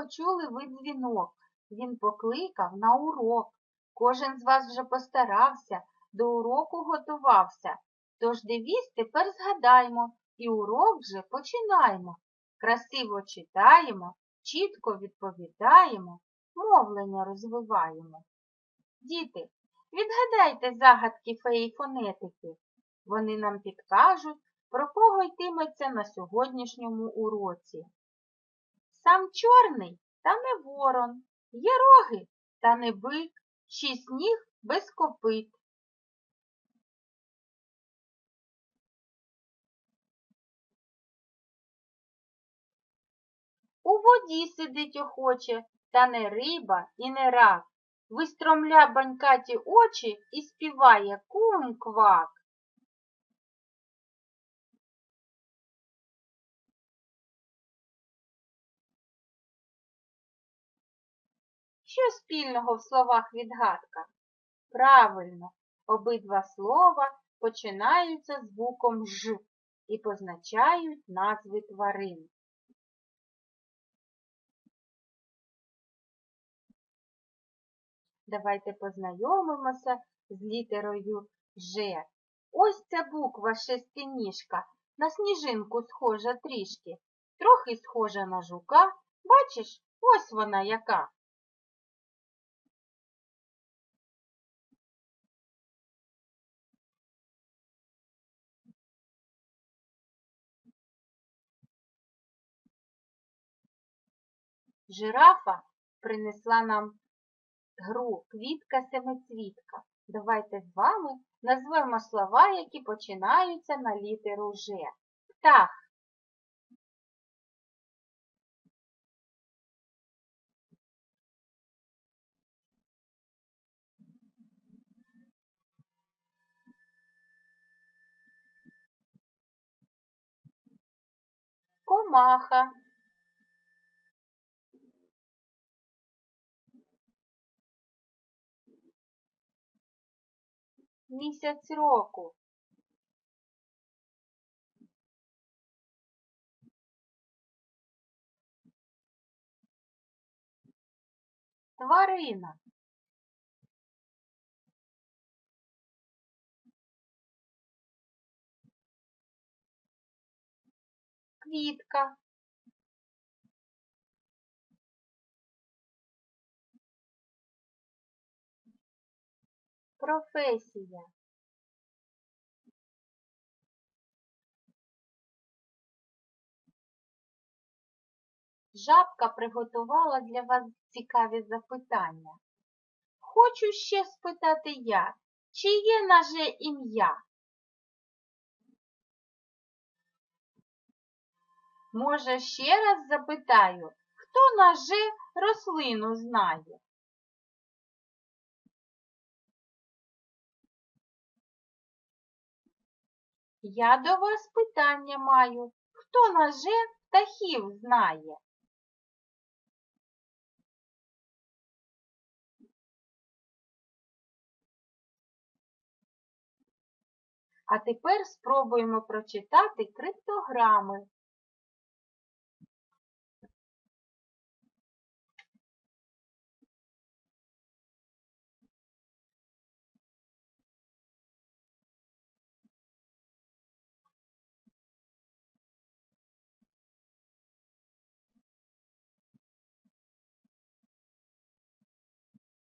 почули ви дзвінок. Він покликав на урок. Кожен з вас вже постарався, до уроку готувався. Тож девіз тепер згадаймо і урок вже починаємо. Красиво читаємо, чітко відповідаємо, мовлення розвиваємо. Діти, відгадайте загадки феї фонетики. Вони нам підкажуть, про кого йтиметься на сьогоднішньому уроці. Сам чорний та не ворон, є роги та не бик, шість ніг без копит. У воді сидить охоче, та не риба і не рак. Вистромля банькаті очі і співає кум-квак. Що спільного в словах відгадка? Правильно, обидва слова починаються звуком Ж і позначають назви тварин. Давайте познайомимося з літерою Ж. Ось ця буква шестиніжка, на сніжинку схожа трішки, трохи схожа на жука. Бачиш, ось вона яка. Жирафа принесла нам гру квітка-семицвітка. Давайте з вами назвемо слова, які починаються на літеру Ж. Птах, комаха, місяць року, тварина, квітка, професія, Жабка приготувала для вас цікаві запитання. Хочу ще спитати я, чи є на ім'я? Може, ще раз запитаю, хто на же рослину знає? Я до вас питання маю. Хто на же птахів знає? А тепер спробуємо прочитати криптограми